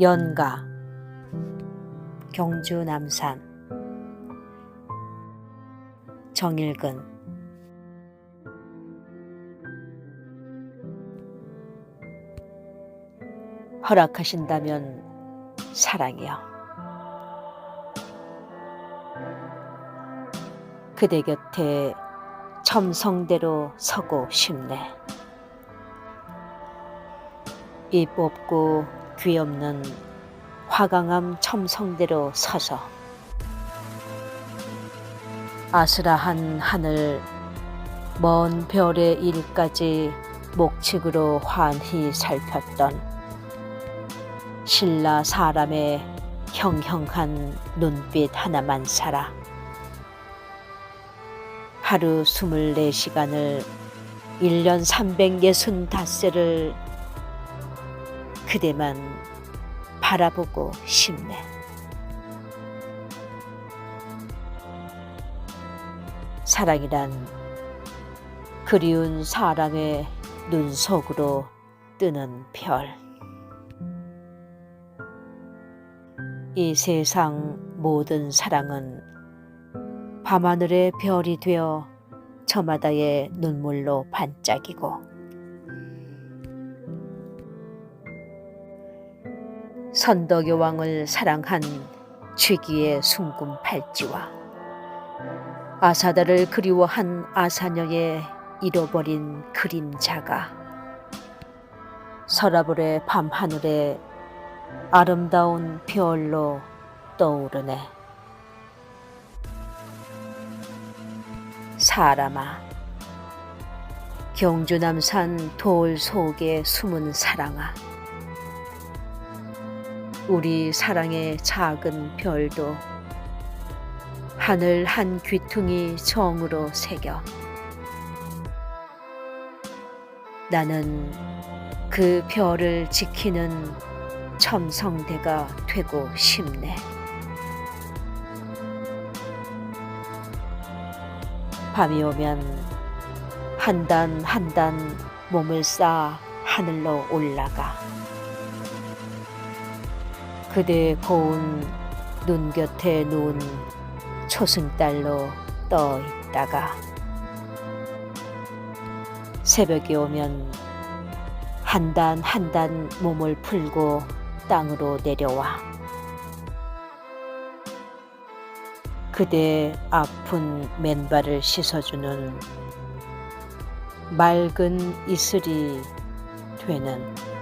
연가 경주 남산 정일근 허락하신다면 사랑이요. 그대 곁에 첨성대로 서고 싶네. 입 없고 귀 없는 화강암 첨성대로 서서 아스라한 하늘 먼 별의 일까지 목측으로 환히 살폈던 신라 사람의 형형한 눈빛 하나만 살아 하루 24시간을 1년 365세를 그대만 바라보고 싶네. 사랑이란 그리운 사람의 눈 속으로 뜨는 별. 이 세상 모든 사랑은 밤하늘의 별이 되어 저마다의 눈물로 반짝이고 선덕여 왕을 사랑한 취기의 숭금 팔찌와 아사다를 그리워한 아사녀의 잃어버린 그림자가 서라불의 밤하늘에 아름다운 별로 떠오르네. 사람아, 경주 남산 돌 속에 숨은 사랑아. 우리 사랑의 작은 별도 하늘 한 귀퉁이 정으로 새겨 나는 그 별을 지키는 첨성대가 되고 싶네. 밤이 오면 한 단 한 단 몸을 쌓아 하늘로 올라가. 그대 고운 눈 곁에 누운 초승달로 떠 있다가 새벽이 오면 한 단 한 단 몸을 풀고 땅으로 내려와 그대 아픈 맨발을 씻어주는 맑은 이슬이 되는